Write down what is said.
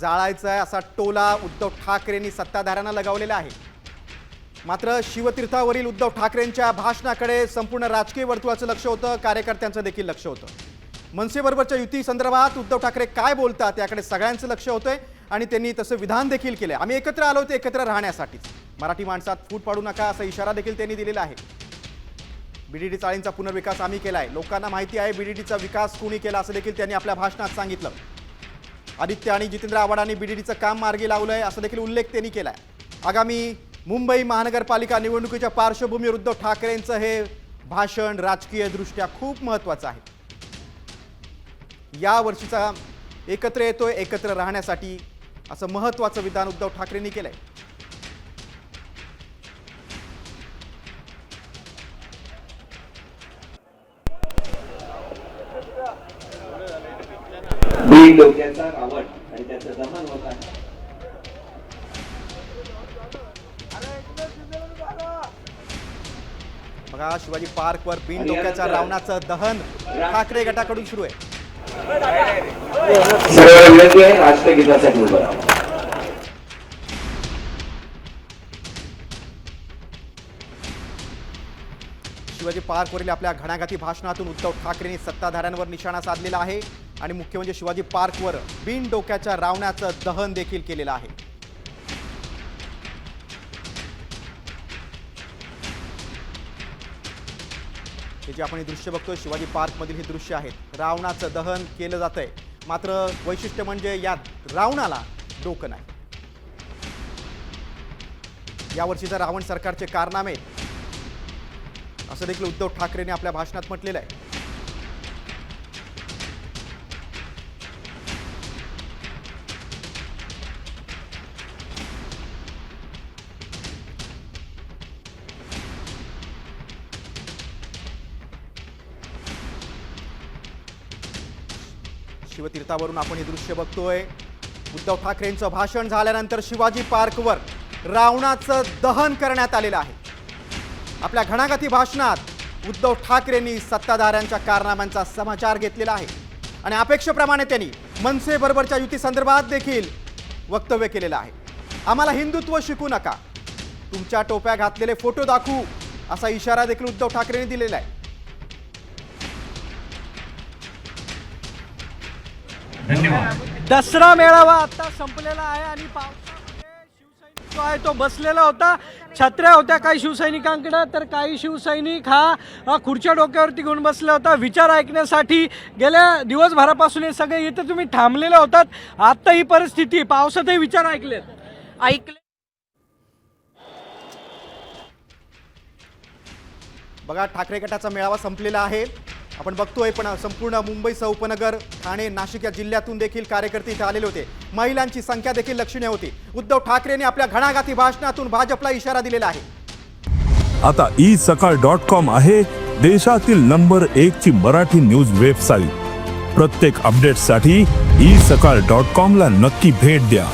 जाळायचा आहे असा टोला उद्धव ठाकरेंनी सत्ताधाऱ्यांना लगावलेला आहे. मात्र शिवतीर्थावरील उद्धव ठाकरेंच्या भाषणाकडे संपूर्ण राजकीय वर्तुळाचं लक्ष होतं कार्यकर्त्यांचं देखील लक्ष होतं. मनसेबरोबरच्या युती संदर्भात उद्धव ठाकरे काय बोलतात याकडे सगळ्यांचं लक्ष होतंय आणि त्यांनी तसं विधान देखील केलंय. आम्ही एकत्र आलो होते एकत्र राहण्यासाठीच मराठी माणसात फूट पाडू नका असा इशारा देखील त्यांनी दिलेला आहे. बीडीडी चाळींचा पुनर्विकास आम्ही केलाय. लोकांना माहिती आहे बीडीडीचा विकास कोणी केला असं देखील त्यांनी आपल्या भाषणात सांगितलं. आदित्य आणि जितेंद्र आव्हाडांनी बीडीडीचं काम मार्गी लावलं आहे असा देखील उल्लेख त्यांनी केला आहे आगामी मुंबई महानगरपालिका निवडणुकीच्या पार्श्वभूमीवर उद्धव ठाकरेंचं हे भाषण राजकीयदृष्ट्या खूप महत्त्वाचं आहे. या वर्षीचा एकत्र येतोय एकत्र राहण्यासाठी असं महत्त्वाचं विधान उद्धव ठाकरेंनी केलं आहे डोक्याचा रावण आणि त्याचं दमन होत आहे. बघा शिवाजी पार्कवर बिन डोक्याच्या रावणाचं दहन ठाकरे गटाकडून सुरू आहे. सर्व विनंती आहे राष्ट्रगीतासाठी उभं राहा. शिवाजी पार्कवरील आपल्या घणाघाती भाषणातून उद्धव ठाकरेंनी सत्ताधाऱ्यांवर निशाणा साधलेला आहे. आणि मुख्य म्हणजे शिवाजी पार्कवर बिन डोक्याच्या रावणाचं दहन देखील केलेलं आहे. हे जे आपण हे दृश्य बघतोय शिवाजी पार्कमधील हे दृश्य आहेत रावणाचं दहन केलं जातंय. मात्र वैशिष्ट्य म्हणजे या रावणाला डोकं नाही. यावर्षीचा रावण सरकारचे कारनामे. असं देखील उद्धव ठाकरेंनी आपल्या भाषणात म्हटलेलं आहे. शिवतीर्थावरून आपण हे दृश्य बघतोय. उद्धव ठाकरेंचं भाषण झाल्यानंतर शिवाजी पार्कवर रावणाचं दहन करण्यात आलेलं आहे. आपल्या घणाघाती भाषणात उद्धव ठाकरेंनी सत्ताधाऱ्यांच्या कारनाम्यांचा समाचार घेतलेला आहे. आणि अपेक्षेप्रमाणे त्यांनी मनसेबरोबरच्या युती संदर्भात देखील वक्तव्य केलेलं आहे. आम्हाला हिंदुत्व शिकू नका. तुमच्या टोप्या घातलेले फोटो दाखवू असा इशारा देखील उद्धव ठाकरेंनी दिलेला आहे. दसरा मेळावा आता संपलेला आहे आणि पावसामध्ये शिवसैनिक जो आहे तो बसलेला होता. छत्र्या होत्या काही शिवसैनिकांकडे तर काही शिवसैनिक हा हा खुर्च्या डोक्यावरती घेऊन बसला होता. विचार ऐकण्यासाठी गेल्या दिवसभरापासून हे सगळे इथे तुम्ही थांबलेले होतात. आत्ता ही परिस्थिती पावसातही विचार ऐकलेत. ऐकले बघा ठाकरे गटाचा मेळावा संपलेला आहे. आपण बघतोय पण संपूर्ण मुंबईसह उपनगर ठाणे नाशिक या जिल्ह्यातून देखील कार्यकर्ते इथे आलेले होते. महिलांची संख्या देखील लक्षणीय होती. उद्धव ठाकरेंनी आपल्या घणाघाती भाषणातून भाजपला इशारा दिलेला आहे. आता ई सकाळ डॉट कॉम आहे देशातील नंबर एक ची मराठी न्यूज वेबसाईट. प्रत्येक अपडेटसाठी ई सकाळ डॉट कॉम ला नक्की भेट द्या.